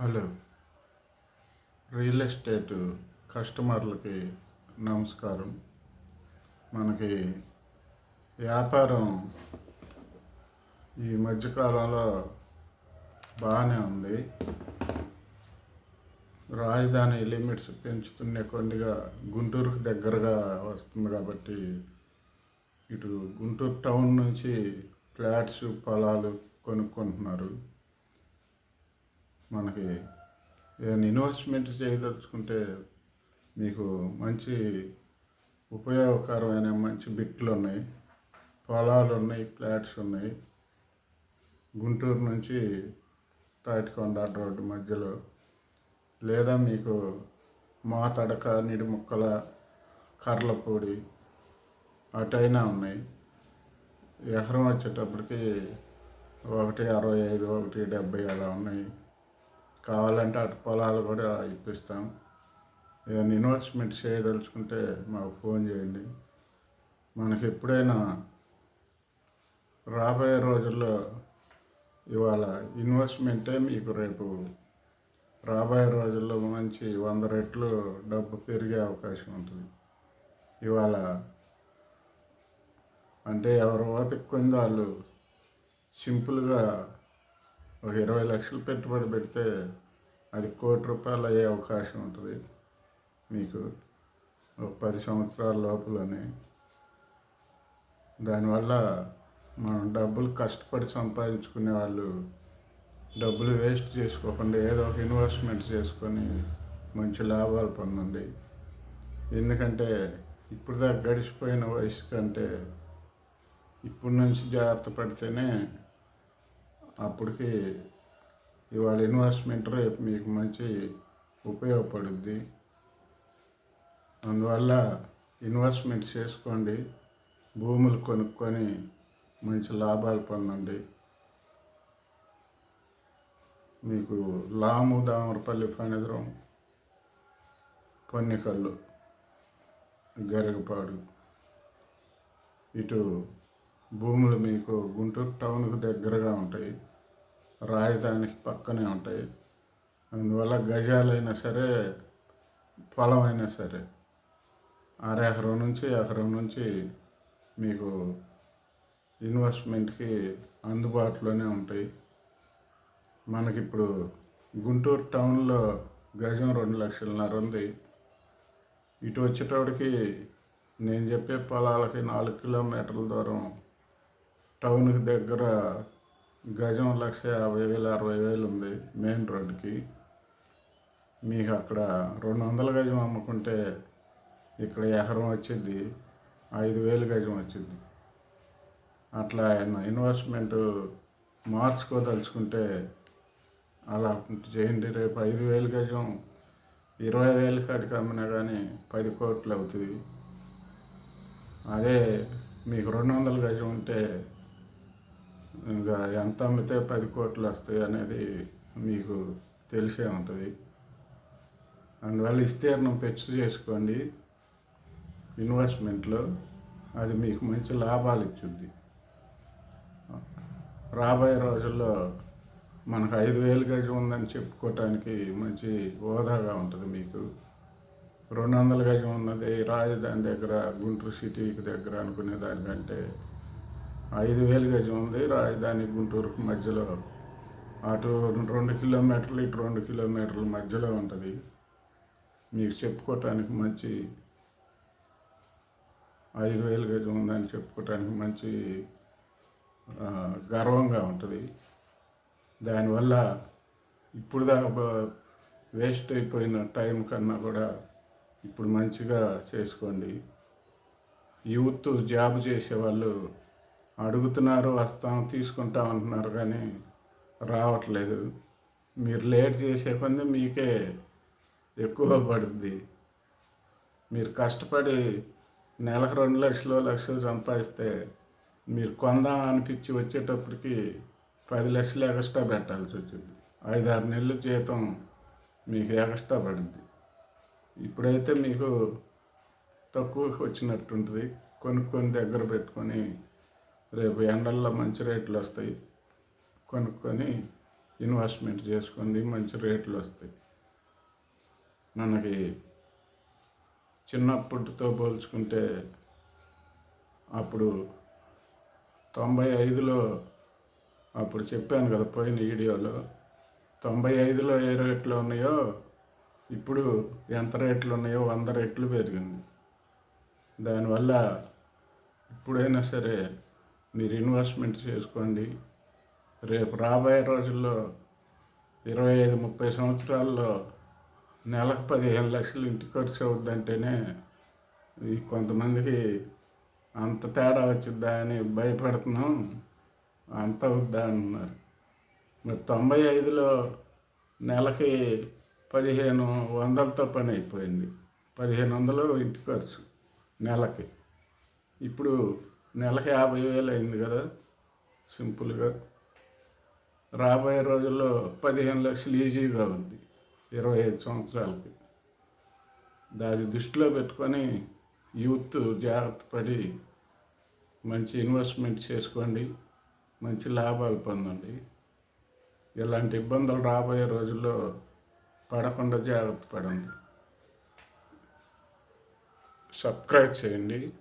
Hello. Real estate కస్టమర్లకి నమస్కారం. మనకి వ్యాపారం ఈ మధ్యకాలంలో బాగానే ఉంది. రాజధాని లిమిట్స్ పెంచుతున్న కొద్దిగా గుంటూరుకు దగ్గరగా వస్తుంది కాబట్టి ఇటు గుంటూరు టౌన్ నుంచి ఫ్లాట్స్ పొలాలు కొనుక్కుంటున్నారు. మనకి ఏదైనా ఇన్వెస్ట్మెంట్ చేయదలుచుకుంటే మీకు మంచి ఉపయోగకరమైన మంచి బిట్లు ఉన్నాయి. పొలాలు ఉన్నాయి ఫ్లాట్స్ ఉన్నాయి. గుంటూరు నుంచి తాటికొండ రోడ్డు మధ్యలో లేదా మీకు మాతడక నిడిముక్కల కర్లపూడి అటైనా ఉన్నాయి. ఎకరం వచ్చేటప్పటికి ఒకటి అరవై ఐదు ఒకటి డెబ్బై అలా ఉన్నాయి. కావాలంటే అటు పొలాలు కూడా ఇప్పిస్తాం. ఏమైనా ఇన్వెస్ట్మెంట్ చేయదలుచుకుంటే మాకు ఫోన్ చేయండి. మనకి ఎప్పుడైనా రాబోయే రోజుల్లో ఇవాళ ఇన్వెస్ట్మెంటే మీకు రేపు రాబోయే రోజుల్లో మంచి వంద రెట్లు డబ్బు పెరిగే అవకాశం ఉంటుంది. ఇవాళ అంటే ఎవరు ఓపిక వాళ్ళు సింపుల్గా ఒక ఇరవై లక్షలు పెట్టుబడి పెడితే అది కోటి రూపాయలు అయ్యే అవకాశం ఉంటుంది. మీకు ఒక పది సంవత్సరాల లోపలనే. దానివల్ల మనం డబ్బులు కష్టపడి సంపాదించుకునే వాళ్ళు డబ్బులు వేస్ట్ చేసుకోకుండా ఏదో ఒక ఇన్వెస్ట్మెంట్ చేసుకొని మంచి లాభాలు పొందండి. ఎందుకంటే ఇప్పుడు దాకా గడిచిపోయిన వయసు కంటే ఇప్పటి నుంచి జాగ్రత్త పడితేనే అప్పటికి ఇవాళ ఇన్వెస్ట్మెంట్ రేపు మీకు మంచి ఉపయోగపడుద్ది. అందువల్ల ఇన్వెస్ట్మెంట్ చేసుకోండి. భూములు కొనుక్కొని మంచి లాభాలు పొందండి. మీకు లాము దామరపల్లి పనిద్రం పొన్నికల్లు గరగపాడు ఇటు భూములు మీకు గుంటూరు టౌన్కు దగ్గరగా ఉంటాయి. రాజధానికి పక్కనే ఉంటాయి. అందువల్ల గజాలైనా సరే పొలం అయినా సరే అరెకరం నుంచి ఎకరం నుంచి మీకు ఇన్వెస్ట్మెంట్కి అందుబాటులోనే ఉంటాయి. మనకిప్పుడు గుంటూరు టౌన్లో గజం రెండు లక్షలన్నర ఉంది. ఇటు వచ్చేటప్పటికి నేను చెప్పే పొలాలకి నాలుగు కిలోమీటర్ల దూరం టౌన్కి దగ్గర గజం లక్ష యాభై వేలు అరవై వేలు ఉంది మెయిన్ రోడ్డుకి. మీకు అక్కడ రెండు వందల గజం అమ్ముకుంటే ఇక్కడ ఎకరం వచ్చింది ఐదు వేలు గజం వచ్చింది అట్లా ఆయన ఇన్వెస్ట్మెంట్ మార్చుకోదలుచుకుంటే అలా చేయండి. రేపు ఐదు వేలు గజం ఇరవై వేలు కాడికి అమ్మినా కానీ పది కోట్లు అవుతుంది. అదే మీకు రెండు వందల గజం ఉంటే ఇంకా ఎంత అమ్మితే పది కోట్లు వస్తాయి అనేది మీకు తెలిసే ఉంటుంది. అందువల్ల విస్తీర్ణం పెచ్చు చేసుకోండి. ఇన్వెస్ట్మెంట్లో అది మీకు మంచి లాభాలు ఇచ్చుద్ది. రాబోయే రోజుల్లో మనకు ఐదు వేలు గజం ఉందని చెప్పుకోవటానికి మంచి హోదాగా ఉంటుంది మీకు. రెండు వందల గజం ఉన్నది రాజధాని దగ్గర గుంటూరు సిటీకి దగ్గర అనుకునే దానికంటే ఐదు వేలు గజం ఉంది రాజధాని గుంటూరుకు మధ్యలో. అటు రెండు కిలోమీటర్లు ఇటు రెండు కిలోమీటర్ల మధ్యలో ఉంటుంది. మీకు చెప్పుకోవటానికి మంచి ఐదు వేలు గజం ఉందని చెప్పుకోవటానికి మంచి గర్వంగా ఉంటుంది. దానివల్ల ఇప్పుడు దాకా వేస్ట్ అయిపోయిన టైం కన్నా కూడా ఇప్పుడు మంచిగా చేసుకోండి. యూత్ జాబ్ చేసేవాళ్ళు అడుగుతున్నారు వస్తాం తీసుకుంటాం అంటున్నారు కానీ రావట్లేదు. మీరు లేట్ చేసే కొంది మీకే ఎక్కువ పడుద్ది. మీరు కష్టపడి నెలకు రెండు లక్షలు లక్షలు సంపాదిస్తే మీరు కొందాం అనిపించి వచ్చేటప్పటికి పది లక్షలు ఎక్స్ట్రా పెట్టాల్సి వచ్చింది. ఐదారు నెలలు జీతం మీకు ఎక్స్ట్రా పడింది ఇప్పుడైతే మీకు తక్కువకి వచ్చినట్టుంటుంది. కొనుక్కొని దగ్గర పెట్టుకొని రేపు ఎండల్లో మంచి రేట్లు వస్తాయి. కొనుక్కొని ఇన్వెస్ట్మెంట్ చేసుకుని మంచి రేట్లు వస్తాయి. మనకి చిన్నప్పటితో పోల్చుకుంటే అప్పుడు తొంభై ఐదులో అప్పుడు చెప్పాను కదా పోయిన వీడియోలో తొంభై ఐదులో ఏ రేట్లు ఉన్నాయో ఇప్పుడు ఎంత రేట్లు ఉన్నాయో వంద రేట్లు పెరిగింది. దానివల్ల ఇప్పుడైనా సరే మీరు ఇన్వెస్ట్మెంట్ చేసుకోండి. రేపు రాబోయే రోజుల్లో ఇరవై ఐదు ముప్పై సంవత్సరాల్లో నెలకు పదిహేను లక్షలు ఇంటి ఖర్చు అవుద్దంటేనే ఈ కొంతమందికి అంత తేడా వచ్చిద్దా అని భయపడుతున్నాం. అంత అవుద్దా అన్నారు. మరి తొంభై ఐదులో నెలకి పదిహేను వందలతో పని అయిపోయింది. పదిహేను వందలు ఇంటి ఖర్చు నెలకి. ఇప్పుడు నెలకి యాభై వేలు అయింది కదా సింపుల్గా రాబోయే రోజుల్లో పదిహేను లక్షలు ఈజీగా ఉంది ఇరవై ఐదు సంవత్సరాలకి. దాని దృష్టిలో పెట్టుకొని యూత్ జాగ్రత్త పడి మంచి ఇన్వెస్ట్మెంట్ చేసుకోండి మంచి లాభాలు పొందండి. ఇలాంటి ఇబ్బందులు రాబోయే రోజుల్లో పడకుండా జాగ్రత్త పడండి. సబ్స్క్రైబ్ చేయండి.